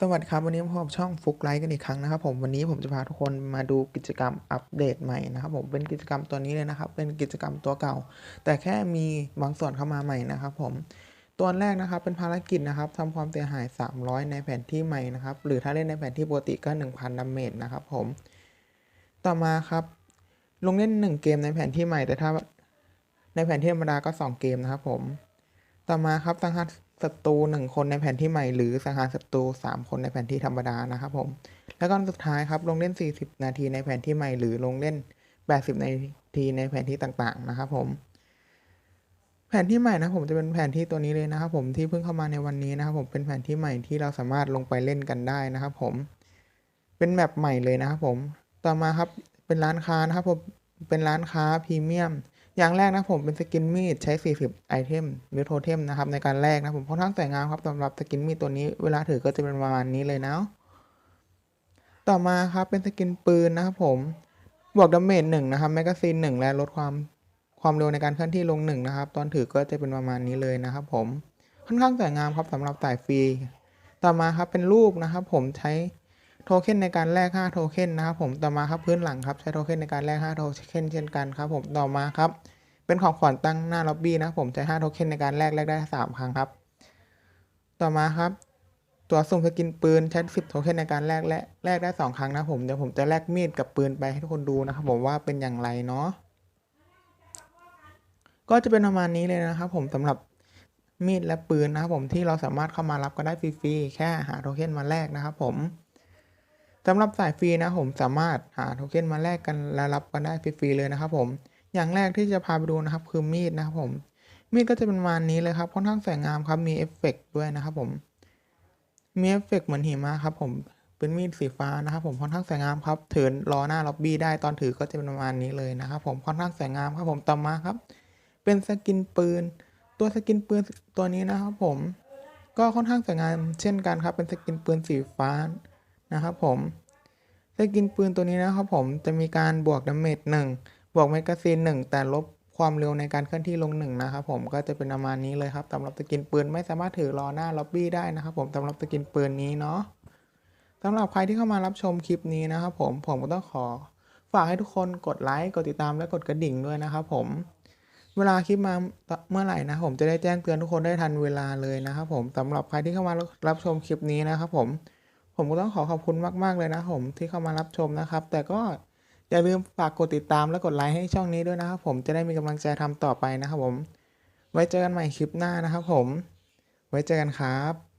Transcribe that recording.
สวัสดีครับ วันนี้พบช่องฟุกไลฟ์กันอีกครั้งนะครับผมวันนี้ผมจะพาทุกคนมาดูกิจกรรมอัปเดตใหม่นะครับผมเป็นกิจกรรมตัวนี้เลยนะครับ เป็นกิจกรรมตัวเก่า แต่แค่มีบางส่วนเข้ามาใหม่นะครับผมตัวแรกนะครับเป็นภารกิจนะครับทำความเสียหาย 300 ในแผนที่ใหม่นะครับหรือถ้าเล่นในแผนที่ปกติก็ 1,000ดาเมจนะครับผมต่อมาครับลงเล่น 1 เกมในแผนที่ใหม่แต่ถ้าในแผนที่ธรรมดาก็ 2 เกมนะครับผมต่อมาครับสังหาร ศัตรูหนึ่งคนในแผนที่ใหม่หรือสังหารศัตรูสามคนในแผนที่ธรรมดานะครับผม แล้วก็สุดท้ายครับลงเล่น 40 นาทีในแผนที่ใหม่หรือลงเล่น 80 นาทีในแผนที่ต่างๆนะครับผม แผนที่ใหม่นะผมจะเป็นแผนที่ตัวนี้เลยนะครับผมที่เพิ่งเข้ามาในวันนี้นะครับผมเป็นแผนที่ใหม่ที่เราสามารถลงไปเล่นกันได้นะครับผม เป็นแมปใหม่เลยนะครับผม ต่อมาครับเป็นร้านค้านะครับผมเป็นร้านค้าพรีเมียม อย่างแรกนะผมเป็นสกินมีดใช้ 40 ไอเทมหรือโทเทมนะครับในการแลกนะผมค่อนข้างสวยงามครับสำหรับสกินมีดตัวนี้เวลาถือก็จะเป็นประมาณนี้เลยนะต่อมาครับเป็นสกินปืนนะครับผมบวกดาเมจหนึ่งนะครับแมกกาซีนหนึ่งและลดความความเร็วในการเคลื่อนที่ลงหนึ่งนะครับ ตอนถือก็จะเป็นประมาณนี้เลยนะครับผมค่อนข้างสวยงามครับสำหรับสายฟรี ต่อมาครับเป็นรูปนะครับผมใช้ โทเค็นในการแลก5โทเค็นนะครับผมต่อมาครับพื้นหลังครับใช้โทเค็นในการแลก5โทเค็นเช่นกันครับผมต่อมาครับเป็นของขวัญตั้งหน้าล็อบบี้นะครับผมใช้5โทเค็นในการแลกแลกได้ 3 ครั้งครับ ต่อมาครับ ตัวสุ่มสกินปืนใช้10โทเค็นในการแลกและแลกได้ 2 ครั้งนะครับผมเดี๋ยวผมจะแลกมีดกับปืนไปให้ทุกคนดูนะครับผมว่าเป็นอย่างไรเนาะก็จะเป็นประมาณนี้เลยนะครับผมสำหรับมีดและปืนนะครับผมที่เราสามารถเข้ามารับกันได้ฟรีๆแค่หาโทเค็นมาแลกนะครับผม สำหรับสายฟรีนะผมสามารถหาโทเค็นมาแลกกันและรับกันได้ฟรีๆเลยนะครับผมอย่างแรกที่จะพาไปดูนะครับคือมีดนะครับผมมีดก็จะเป็นประมาณนี้เลยครับค่อนข้างสวยงามครับมีเอฟเฟกต์ด้วยนะครับผมมีเอฟเฟกต์เหมือนหิมะครับผมเป็นมีดสีฟ้านะครับผมค่อนข้างสวยงามครับถือล้อหน้าล็อบบี้ได้ตอนถือก็จะเป็นประมาณนี้เลยนะครับผมค่อนข้างสวยงามครับผมต่อมาครับ เป็นสกินปืน ตัวสกินปืนตัวนี้นะครับผม ก็ค่อนข้างสวยงามเช่นกันครับ เป็นสกินปืนสีฟ้า นะครับผมสกินปืนตัวนี้นะครับผมจะมีการบวกดาเมจหนึ่งบวกแมกกาซีนหนึ่งแต่ลบความเร็วในการเคลื่อนที่ลงหนึ่งนะครับผมก็จะเป็นประมาณนี้เลยครับสำหรับสกินปืนไม่สามารถถือรอหน้าล็อบบี้ได้นะครับผมสำหรับสกินปืนนี้เนาะสำหรับใครที่เข้ามารับชมคลิปนี้นะครับผมผมก็ต้องขอฝากให้ทุกคนกดไลค์กดติดตามและกดกระดิ่งด้วยนะครับผมเวลาคลิปมาเมื่อไหร่นะผมจะได้แจ้งเตือนทุกคนได้ทันเวลาเลยนะครับผมสำหรับใครที่เข้ามารับชมคลิปนี้นะครับผม ผมก็ต้องขอขอบคุณมากๆเลยนะผมที่เข้ามารับชมนะครับ แต่ก็อย่าลืมฝากกดติดตามและกดไลค์ให้ช่องนี้ด้วยนะครับผมจะได้มีกำลังใจทำต่อไปนะครับผม ไว้เจอกันใหม่คลิปหน้านะครับผม ไว้เจอกันครับ